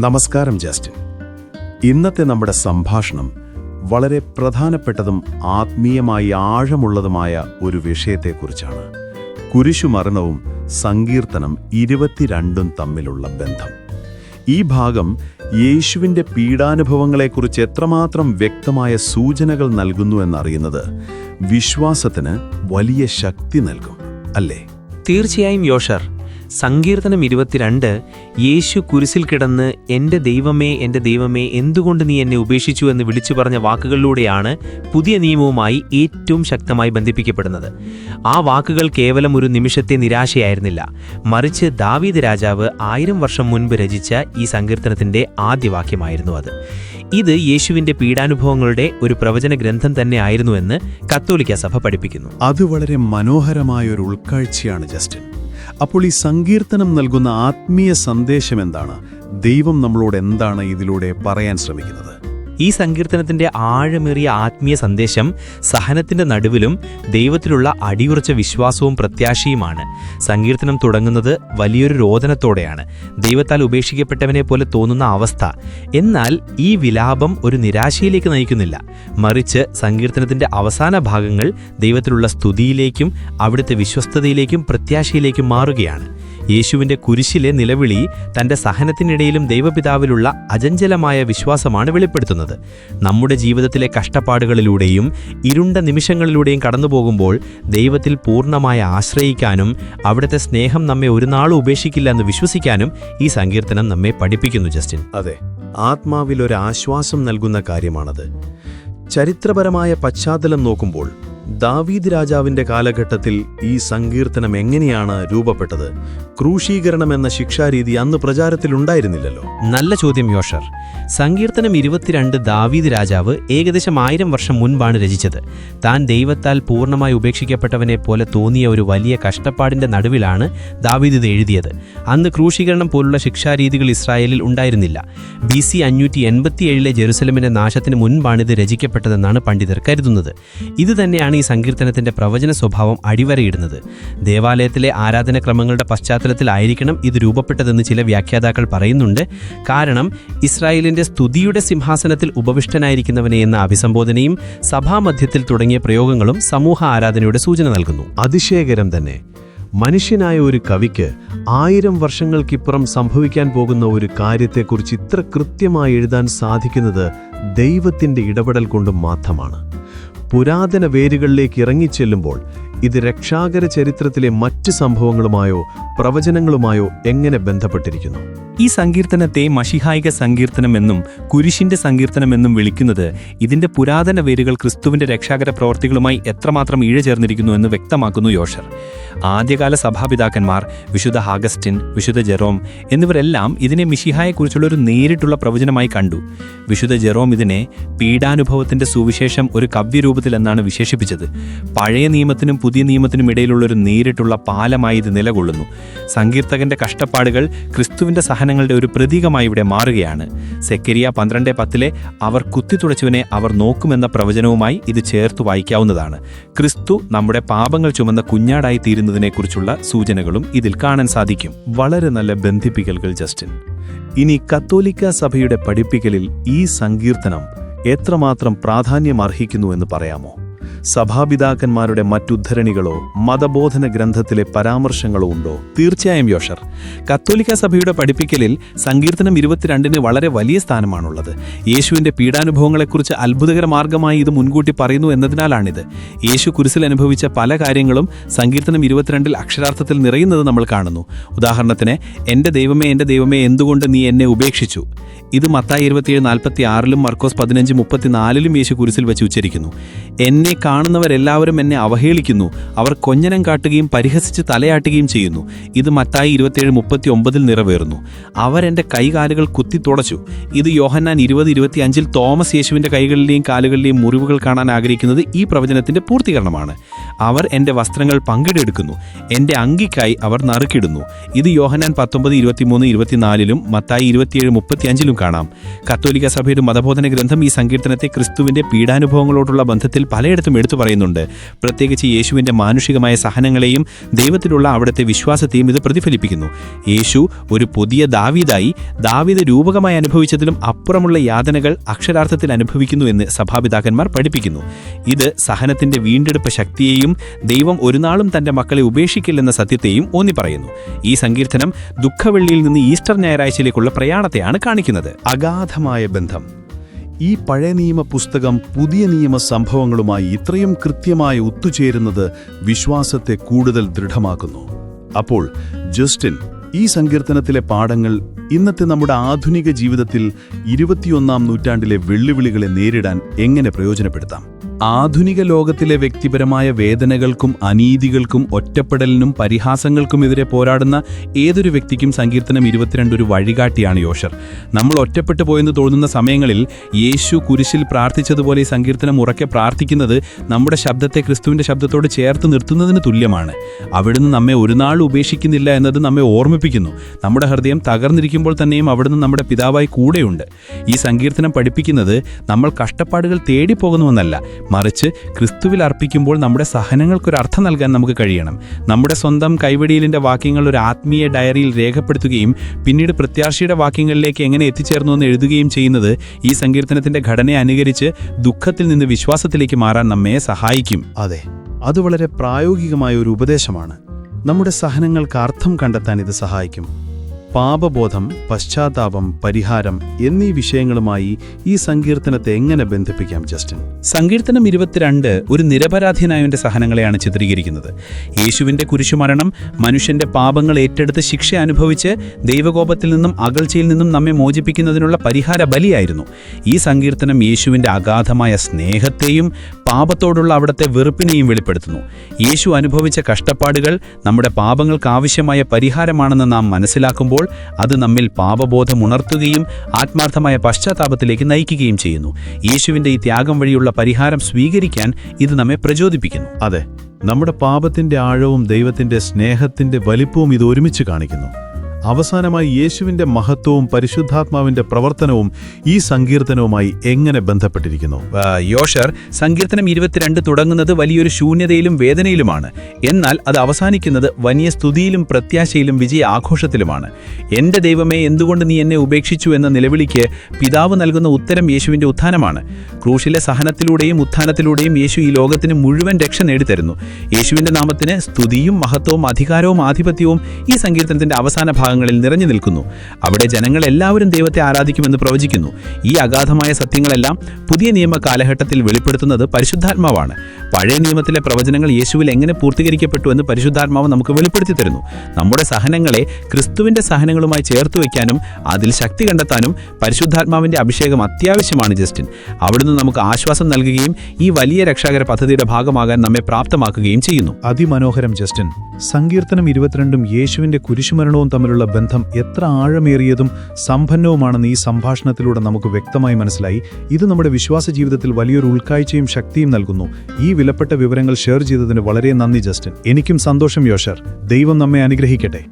നമസ്കാരം ജസ്റ്റിൻ. ഇന്നത്തെ നമ്മുടെ സംഭാഷണം വളരെ പ്രധാനപ്പെട്ടതും ആത്മീയമായി ആഴമുള്ളതുമായ ഒരു വിഷയത്തെക്കുറിച്ചാണ്. കുരിശുമരണവും സങ്കീർത്തനം ഇരുപത്തിരണ്ടും തമ്മിലുള്ള ബന്ധം. ഈ ഭാഗം യേശുവിന്റെ പീഡാനുഭവങ്ങളെക്കുറിച്ച് എത്രമാത്രം വ്യക്തമായ സൂചനകൾ നൽകുന്നു എന്നറിയുന്നത് വിശ്വാസത്തിന് വലിയ ശക്തി നൽകും അല്ലേ? തീർച്ചയായും യോഷർ സങ്കീർത്തനം ഇരുപത്തിരണ്ട് യേശു കുരിശിൽ കിടന്ന് എന്റെ ദൈവമേ എന്റെ ദൈവമേ എന്തുകൊണ്ട് നീ എന്നെ ഉപേക്ഷിച്ചു എന്ന് വിളിച്ചു പറഞ്ഞ വാക്കുകളിലൂടെയാണ് പുതിയ നിയമവുമായി ഏറ്റവും ശക്തമായി ബന്ധിപ്പിക്കപ്പെടുന്നത്. ആ വാക്കുകൾ കേവലം ഒരു നിമിഷത്തെ നിരാശയായിരുന്നില്ല. മറിച്ച് ദാവീദ് രാജാവ് ആയിരം വർഷം മുൻപ് രചിച്ച ഈ സങ്കീർത്തനത്തിന്റെ ആദ്യ വാക്യമായിരുന്നു അത്. ഇത് യേശുവിന്റെ പീഡാനുഭവങ്ങളുടെ ഒരു പ്രവചന ഗ്രന്ഥം തന്നെ ആയിരുന്നുവെന്ന് കത്തോലിക്ക സഭ പഠിപ്പിക്കുന്നു. അത് വളരെ മനോഹരമായ ഒരു ഉൾക്കാഴ്ചയാണ് ജസ്റ്റിൻ. അപ്പോൾ ഈ സങ്കീർത്തനം നൽകുന്ന ആത്മീയ സന്ദേശം എന്താണ് ദൈവം നമ്മളോട് എന്താണ് ഇതിലൂടെ പറയാൻ ശ്രമിക്കുന്നത്? ഈ സങ്കീർത്തനത്തിന്റെ ആഴമേറിയ ആത്മീയ സന്ദേശം സഹനത്തിന്റെ നടുവിലും ദൈവത്തിലുള്ള അടിയുറച്ച വിശ്വാസവും പ്രത്യാശയുമാണ്. സങ്കീർത്തനം തുടങ്ങുന്നത് വലിയൊരു രോദനത്തോടെയാണ്. ദൈവത്താൽ ഉപേക്ഷിക്കപ്പെട്ടവനെ പോലെ തോന്നുന്ന അവസ്ഥ. എന്നാൽ ഈ വിലാപം ഒരു നിരാശയിലേക്ക് നയിക്കുന്നില്ല. മറിച്ച് സങ്കീർത്തനത്തിന്റെ അവസാന ഭാഗങ്ങൾ ദൈവത്തിലുള്ള സ്തുതിയിലേക്കും അവിടുത്തെ വിശ്വസ്തതയിലേക്കും പ്രത്യാശയിലേക്കും മാറുകയാണ്. യേശുവിന്റെ കുരിശിലെ നിലവിളി തന്റെ സഹനത്തിനിടയിലും ദൈവപിതാവിലുള്ള അജഞ്ചലമായ വിശ്വാസമാണ് വെളിപ്പെടുത്തുന്നത്. നമ്മുടെ ജീവിതത്തിലെ കഷ്ടപ്പാടുകളിലൂടെയും ഇരുണ്ട നിമിഷങ്ങളിലൂടെയും കടന്നുപോകുമ്പോൾ ദൈവത്തിൽ പൂർണമായി ആശ്രയിക്കാനും അവിടുത്തെ സ്നേഹം നമ്മെ ഒരു നാളും ഉപേക്ഷിക്കില്ല എന്ന് വിശ്വസിക്കാനും ഈ സങ്കീർത്തനം നമ്മെ പഠിപ്പിക്കുന്നു ജസ്റ്റിൻ. അതെ ആത്മാവിൽ ഒരു ആശ്വാസം നൽകുന്ന കാര്യമാണത്. ചരിത്രപരമായ പശ്ചാത്തലം നോക്കുമ്പോൾ ദാവീദ് രാജാവിന്റെ കാലഘട്ടത്തിൽ ഈ സങ്കീർത്തനം എങ്ങനെയാണ് രൂപപ്പെട്ടത്? ക്രൂശീകരണം എന്ന ശിക്ഷാരീതി അന്ന് പ്രചാരത്തിലുണ്ടായിരുന്നില്ലല്ലോ നല്ല ചോദ്യം യോഷർ. സങ്കീർത്തനം ഇരുപത്തിരണ്ട് ദാവീദ് രാജാവ് ഏകദേശം ആയിരം വർഷം മുൻപാണ് രചിച്ചത്. താൻ ദൈവത്താൽ പൂർണമായി ഉപേക്ഷിക്കപ്പെട്ടവനെ പോലെ തോന്നിയ ഒരു വലിയ കഷ്ടപ്പാടിന്റെ നടുവിലാണ് ദാവീദ് ഇത് എഴുതിയത്. അന്ന് ക്രൂശീകരണം പോലുള്ള ശിക്ഷാരീതികൾ ഇസ്രായേലിൽ ഉണ്ടായിരുന്നില്ല. ബി സി അഞ്ഞൂറ്റി എൺപത്തിയേഴിലെ ജെറുസലമിന്റെ നാശത്തിന് മുൻപാണ് ഇത് രചിക്കപ്പെട്ടതെന്നാണ് പണ്ഡിതർ കരുതുന്നത്. ഇത് തന്നെയാണ് ഈ സങ്കീർത്തനത്തിന്റെ പ്രവചന സ്വഭാവം അടിവരയിടുന്നത്. ദേവാലയത്തിലെ ആരാധനക്രമങ്ങളുടെ പശ്ചാത്തലത്തിലായിരിക്കണം ഇത് രൂപപ്പെട്ടതെന്ന് ചില വ്യാഖ്യാതാക്കൾ പറയുന്നുണ്ട്. കാരണം ഇസ്രായേലിന്റെ സ്തുതിയുടെ സിംഹാസനത്തിൽ ഉപവിഷ്ടനായിരിക്കുന്നവനെ എന്ന അഭിസംബോധനയും സഭാമധ്യത്തിൽ തുടങ്ങിയ പ്രയോഗങ്ങളും സമൂഹ ആരാധനയുടെ സൂചന നൽകുന്നു. അതിശയകരം തന്നെ. മനുഷ്യനായ ഒരു കവിക്ക് ആയിരം വർഷങ്ങൾക്കിപ്പുറം സംഭവിക്കാൻ പോകുന്ന ഒരു കാര്യത്തെക്കുറിച്ച് ഇത്ര കൃത്യമായി എഴുതാൻ സാധിക്കുന്നത് ദൈവത്തിന്റെ ഇടപെടൽ കൊണ്ടും മാത്രമാണ്. പുരാതന വേരുകളിലേക്ക് ഇറങ്ങിച്ചെല്ലുമ്പോൾ ഇത് രക്ഷാകര ചരിത്രത്തിലെ മറ്റ് സംഭവങ്ങളുമായോ പ്രവചനങ്ങളുമായോ എങ്ങനെ ബന്ധപ്പെട്ടിരിക്കുന്നു? ഈ സങ്കീർത്തനത്തെ മഷിഹായിക സങ്കീർത്തനമെന്നും കുരിശിന്റെ സങ്കീർത്തനമെന്നും വിളിക്കുന്നത് ഇതിന്റെ പുരാതന വേരുകൾ ക്രിസ്തുവിന്റെ രക്ഷാകര പ്രവർത്തികളുമായി എത്രമാത്രം ഇഴചേർന്നിരിക്കുന്നു എന്ന് വ്യക്തമാക്കുന്നു യോഷർ ആദ്യകാല സഭാപിതാക്കന്മാർ വിശുദ്ധ ഹാഗസ്റ്റിൻ വിശുദ്ധ ജെറോം എന്നിവരെല്ലാം ഇതിനെ മിഷിഹായെക്കുറിച്ചുള്ള ഒരു നേരിട്ടുള്ള പ്രവചനമായി കണ്ടു. വിശുദ്ധ ജെറോം ഇതിനെ പീഡാനുഭവത്തിന്റെ സുവിശേഷം ഒരു കവ്യരൂപത്തിൽ എന്നാണ് വിശേഷിപ്പിച്ചത്. പഴയ നിയമത്തിനും പുതിയ നിയമത്തിനും ഇടയിലുള്ള ഒരു നേരിട്ടുള്ള പാലമായി ഇത് നിലകൊള്ളുന്നു. സങ്കീർത്തകന്റെ കഷ്ടപ്പാടുകൾ ക്രിസ്തുവിന്റെ സഹനങ്ങളുടെ ഒരു പ്രതീകമായി ഇവിടെ മാറുകയാണ്. സെക്കരിയ പന്ത്രണ്ട് പത്തിലെ അവർ കുത്തിത്തുടച്ചുവിനെ അവർ നോക്കുമെന്ന പ്രവചനവുമായി ഇത് ചേർത്ത് വായിക്കാവുന്നതാണ്. ക്രിസ്തു നമ്മുടെ പാപങ്ങൾ ചുമന്ന കുഞ്ഞാടായി തീരുന്നതിനെക്കുറിച്ചുള്ള സൂചനകളും ഇതിൽ കാണാൻ സാധിക്കും. വളരെ നല്ല ബന്ധിപ്പിക്കലുകൾ ജസ്റ്റിൻ. ഇനി കത്തോലിക്ക സഭയുടെ പഠിപ്പിക്കലിൽ ഈ സങ്കീർത്തനം എത്രമാത്രം പ്രാധാന്യം അർഹിക്കുന്നു എന്ന് പറയാമോ? സഭാപിതാക്കന്മാരുടെ മറ്റുദ്ധരണികളോ മതബോധന ഗ്രന്ഥത്തിലെ പരാമർശങ്ങളോ ഉണ്ടോ? തീർച്ചയായും യോഷർ. കത്തോലിക്ക സഭയുടെ പഠിപ്പിക്കലിൽ സങ്കീർത്തനം ഇരുപത്തിരണ്ടിന് വളരെ വലിയ സ്ഥാനമാണുള്ളത്. യേശുവിന്റെ പീഡാനുഭവങ്ങളെക്കുറിച്ച് അത്ഭുതകര മാർഗമായി ഇത് മുൻകൂട്ടി പറയുന്നു എന്നതിനാലാണിത്. യേശു കുരിശിൽ അനുഭവിച്ച പല കാര്യങ്ങളും സങ്കീർത്തനം ഇരുപത്തിരണ്ടിൽ അക്ഷരാർത്ഥത്തിൽ നിറയുന്നത് നമ്മൾ കാണുന്നു. ഉദാഹരണത്തിന് എന്റെ ദൈവമേ എന്റെ ദൈവമേ എന്തുകൊണ്ട് നീ എന്നെ ഉപേക്ഷിച്ചു? ഇത് മത്തായി ഇരുപത്തിയേഴ് നാൽപ്പത്തി ആറിലും മർക്കോസ് പതിനഞ്ച് മുപ്പത്തിനാലിലും യേശു കുരിശിൽ വെച്ച് ഉച്ചരിക്കുന്നു. എന്നെ കാണുന്നവരെല്ലാവരും എന്നെ അവഹേളിക്കുന്നു. അവർ കൊഞ്ഞനം കാട്ടുകയും പരിഹസിച്ച് തലയാട്ടുകയും ചെയ്യുന്നു. ഇത് മത്തായി ഇരുപത്തിയേഴ് മുപ്പത്തി ഒമ്പതിൽ നിറവേറുന്നു അവരെന്റെ കൈകാലുകൾ കുത്തി തുടച്ചു. ഇത് യോഹന്നാൻ ഇരുപത് ഇരുപത്തിയഞ്ചിൽ തോമസ് യേശുവിന്റെ കൈകളിലെയും കാലുകളിലെയും മുറിവുകൾ കാണാൻ ആഗ്രഹിക്കുന്നത് ഈ പ്രവചനത്തിന്റെ പൂർത്തീകരണമാണ്. അവർ എന്റെ വസ്ത്രങ്ങൾ പങ്കിടെടുക്കുന്നു. എന്റെ അങ്കിക്കായി അവർ നറുക്കിടുന്നു. ഇത് യോഹനാൻ പത്തൊമ്പത് ഇരുപത്തിമൂന്ന് ഇരുപത്തിനാലിലും മത്തായി ഇരുപത്തിയേഴ് മുപ്പത്തിയഞ്ചിലും കാണാം. കത്തോലിക്ക സഭയുടെ മതബോധന ഗ്രന്ഥം ഈ സങ്കീർത്തനത്തെ ക്രിസ്തുവിന്റെ പീഡാനുഭവങ്ങളോടുള്ള ബന്ധത്തിൽ പലയിടത്തും എടുത്തു പറയുന്നുണ്ട്. പ്രത്യേകിച്ച് യേശുവിന്റെ മാനുഷികമായ സഹനങ്ങളെയും ദൈവത്തിലുള്ള അവിടുത്തെ വിശ്വാസത്തെയും ഇത് പ്രതിഫലിപ്പിക്കുന്നു. യേശു ഒരു പുതിയ ദാവീദായി ദാവീദ് രൂപകമായി അനുഭവിച്ചതിലും അപ്പുറമുള്ള യാതനകൾ അക്ഷരാർത്ഥത്തിൽ അനുഭവിക്കുന്നു എന്ന് സഭാപിതാക്കന്മാർ പഠിപ്പിക്കുന്നു. ഇത് സഹനത്തിന്റെ വീണ്ടെടുപ്പ് ശക്തിയെയും ദൈവം ഒരുനാളും തന്റെ മക്കളെ ഉപേക്ഷിക്കില്ലെന്ന സത്യത്തെയും ഊന്നി പറയുന്നു ഈ സങ്കീർത്തനം ദുഃഖവെള്ളിയിൽ നിന്ന് ഈസ്റ്റർ ഞായറാഴ്ചയിലേക്കുള്ള പ്രയാണത്തെയാണ് കാണിക്കുന്നത്. അഗാധമായ ബന്ധം. ഈ പഴയ നിയമ പുസ്തകം പുതിയ നിയമ സംഭവങ്ങളുമായി ഇത്രയും കൃത്യമായി ഒത്തുചേരുന്നത് വിശ്വാസത്തെ കൂടുതൽ ദൃഢമാക്കുന്നു. അപ്പോൾ ജസ്റ്റിൻ ഈ സങ്കീർത്തനത്തിലെ പാഠങ്ങൾ ഇന്നത്തെ നമ്മുടെ ആധുനിക ജീവിതത്തിൽ ഇരുപത്തിയൊന്നാം നൂറ്റാണ്ടിലെ വെല്ലുവിളികളെ നേരിടാൻ എങ്ങനെ പ്രയോജനപ്പെടുത്താം? ആധുനിക ലോകത്തിലെ വ്യക്തിപരമായ വേദനകൾക്കും അനീതികൾക്കും ഒറ്റപ്പെടലിനും പരിഹാസങ്ങൾക്കുമെതിരെ പോരാടുന്ന ഏതൊരു വ്യക്തിക്കും സങ്കീർത്തനം ഇരുപത്തിരണ്ട് ഒരു വഴികാട്ടിയാണ് യോഷർ നമ്മൾ ഒറ്റപ്പെട്ടു പോയെന്ന് തോന്നുന്ന സമയങ്ങളിൽ യേശു കുരിശിൽ പ്രാർത്ഥിച്ചതുപോലെ ഈ സങ്കീർത്തനം ഉറക്കെ പ്രാർത്ഥിക്കുന്നത് നമ്മുടെ ശബ്ദത്തെ ക്രിസ്തുവിന്റെ ശബ്ദത്തോട് ചേർത്ത് നിർത്തുന്നതിന് തുല്യമാണ്. അവിടുന്ന് നമ്മെ ഒരു നാൾ ഉപേക്ഷിക്കുന്നില്ല എന്നത് നമ്മെ ഓർമ്മിപ്പിക്കുന്നു. നമ്മുടെ ഹൃദയം തകർന്നിരിക്കുമ്പോൾ തന്നെയും അവിടുന്ന് നമ്മുടെ പിതാവായി കൂടെയുണ്ട്. ഈ സങ്കീർത്തനം പഠിപ്പിക്കുന്നത് നമ്മൾ കഷ്ടപ്പാടുകൾ തേടിപ്പോകുന്നുവെന്നല്ല മറിച്ച് ക്രിസ്തുവിൽ അർപ്പിക്കുമ്പോൾ നമ്മുടെ സഹനങ്ങൾക്കൊരു അർത്ഥം നൽകാൻ നമുക്ക് കഴിയണം. നമ്മുടെ സ്വന്തം കൈവടിയിലിന്റെ വാക്യങ്ങൾ ഒരു ആത്മീയ ഡയറിയിൽ രേഖപ്പെടുത്തുകയും പിന്നീട് പ്രത്യാശയുടെ വാക്യങ്ങളിലേക്ക് എങ്ങനെ എത്തിച്ചേർന്നു എന്ന് എഴുതുകയും ചെയ്യുന്നത് ഈ സങ്കീർത്തനത്തിന്റെ ഘടനയെ അനുകരിച്ച് ദുഃഖത്തിൽ നിന്ന് വിശ്വാസത്തിലേക്ക് മാറാൻ നമ്മെ സഹായിക്കും. അതെ അത് വളരെ പ്രായോഗികമായ ഒരു ഉപദേശമാണ്. നമ്മുടെ സഹനങ്ങൾക്ക് അർത്ഥം കണ്ടെത്താൻ ഇത് സഹായിക്കും. പാപബോധം പശ്ചാത്താപം പരിഹാരം എന്നീ വിഷയങ്ങളുമായി ഈ സങ്കീർത്തനത്തെ എങ്ങനെ ബന്ധിപ്പിക്കാം ജസ്റ്റിൻ? സങ്കീർത്തനം ഇരുപത്തിരണ്ട് ഒരു നിരപരാധിനായവന്റെ സഹനങ്ങളെയാണ് ചിത്രീകരിക്കുന്നത്. യേശുവിന്റെ കുരിശുമരണം മനുഷ്യന്റെ പാപങ്ങൾ ഏറ്റെടുത്ത് ശിക്ഷ അനുഭവിച്ച് ദൈവകോപത്തിൽ നിന്നും അകൽച്ചയിൽ നിന്നും നമ്മെ മോചിപ്പിക്കുന്നതിനുള്ള പരിഹാര ബലിയായിരുന്നു. ഈ സങ്കീർത്തനം യേശുവിന്റെ അഗാധമായ സ്നേഹത്തെയും പാപത്തോടുള്ള അവിടുത്തെ വെറുപ്പിനെയും വെളിപ്പെടുത്തുന്നു. യേശു അനുഭവിച്ച കഷ്ടപ്പാടുകൾ നമ്മുടെ പാപങ്ങൾക്ക് ആവശ്യമായ പരിഹാരമാണെന്ന് നാം മനസ്സിലാക്കുമ്പോൾ അത് നമ്മിൽ പാപബോധം ഉണർത്തുകയും ആത്മാർത്ഥമായ പശ്ചാത്താപത്തിലേക്ക് നയിക്കുകയും ചെയ്യുന്നു. യേശുവിന്റെ ഈ ത്യാഗം വഴിയുള്ള പരിഹാരം സ്വീകരിക്കാൻ ഇത് നമ്മെ പ്രചോദിപ്പിക്കുന്നു. അതെ നമ്മുടെ പാപത്തിന്റെ ആഴവും ദൈവത്തിന്റെ സ്നേഹത്തിന്റെ വലിപ്പവും ഇത് ഒരുമിച്ച് കാണിക്കുന്നു. അവസാനമായി യേശുവിന്റെ മഹത്വവും പരിശുദ്ധാത്മാവിന്റെ പ്രവർത്തനവും ഈ സങ്കീർത്തനവുമായി എങ്ങനെ ബന്ധപ്പെട്ടിരിക്കുന്നു? യോഷർ സങ്കീർത്തനം ഇരുപത്തിരണ്ട് തുടങ്ങുന്നത് വലിയൊരു ശൂന്യതയിലും വേദനയിലുമാണ്. എന്നാൽ അത് അവസാനിക്കുന്നത് വലിയ സ്തുതിയിലും പ്രത്യാശയിലും വിജയ ആഘോഷത്തിലുമാണ്. എന്റെ ദൈവമേ എന്തുകൊണ്ട് നീ എന്നെ ഉപേക്ഷിച്ചു എന്ന നിലവിളിക്ക് പിതാവ് നൽകുന്ന ഉത്തരം യേശുവിന്റെ ഉത്ഥാനമാണ്. ക്രൂശിലെ സഹനത്തിലൂടെയും ഉത്ഥാനത്തിലൂടെയും യേശു ഈ ലോകത്തിന് മുഴുവൻ രക്ഷ നേടിത്തരുന്നു. യേശുവിന്റെ നാമത്തിന് സ്തുതിയും മഹത്വവും അധികാരവും ആധിപത്യവും ഈ സങ്കീർത്തനത്തിന്റെ അവസാന ഭാഗങ്ങളിൽ നിറഞ്ഞു നിൽക്കുന്നു. അവിടെ ജനങ്ങൾ എല്ലാവരും ദൈവത്തെ ആരാധിക്കുമെന്ന് പ്രവചിക്കുന്നു. ഈ അഗാധമായ സത്യങ്ങളെല്ലാം പുതിയ നിയമ കാലഘട്ടത്തിൽ വെളിപ്പെടുത്തുന്നത് പരിശുദ്ധാത്മാവാണ്. പഴയ നിയമത്തിലെ പ്രവചനങ്ങൾ യേശുവിൽ എങ്ങനെ പൂർത്തീകരിക്കപ്പെട്ടു എന്ന് പരിശുദ്ധാത്മാവ് നമുക്ക് വെളിപ്പെടുത്തി തരുന്നു. നമ്മുടെ സഹനങ്ങളെ ക്രിസ്തുവിന്റെ സഹനങ്ങളുമായി ചേർത്ത് വയ്ക്കാനും അതിൽ ശക്തി കണ്ടെത്താനും പരിശുദ്ധാത്മാവിന്റെ അഭിഷേകം അത്യാവശ്യമാണ് ജസ്റ്റിൻ. അവിടുന്ന് നമുക്ക് ആശ്വാസം നൽകുകയും ഈ വലിയ രക്ഷാകര പദ്ധതിയുടെ ഭാഗമാകാൻ നമ്മെ പ്രാപ്തമാക്കുകയും ചെയ്യുന്നു. അതിമനോഹരം ജസ്റ്റിൻ. സങ്കീർത്തനം ഇരുപത്തിരണ്ടും യേശുവിന്റെ കുരിശുമരണവും തമ്മിലുള്ള ബന്ധം എത്ര ആഴമേറിയതും സമ്പന്നവുമാണെന്ന് ഈ സംഭാഷണത്തിലൂടെ നമുക്ക് വ്യക്തമായി മനസ്സിലായി. ഇത് നമ്മുടെ വിശ്വാസ ജീവിതത്തിൽ വലിയൊരു ഉൾക്കാഴ്ചയും ശക്തിയും നൽകുന്നു. ഈ വിലപ്പെട്ട വിവരങ്ങൾ ഷെയർ ചെയ്തതിന് വളരെ നന്ദി ജസ്റ്റിൻ. എനിക്കും സന്തോഷം യോഷർ ദൈവം നമ്മെ അനുഗ്രഹിക്കട്ടെ.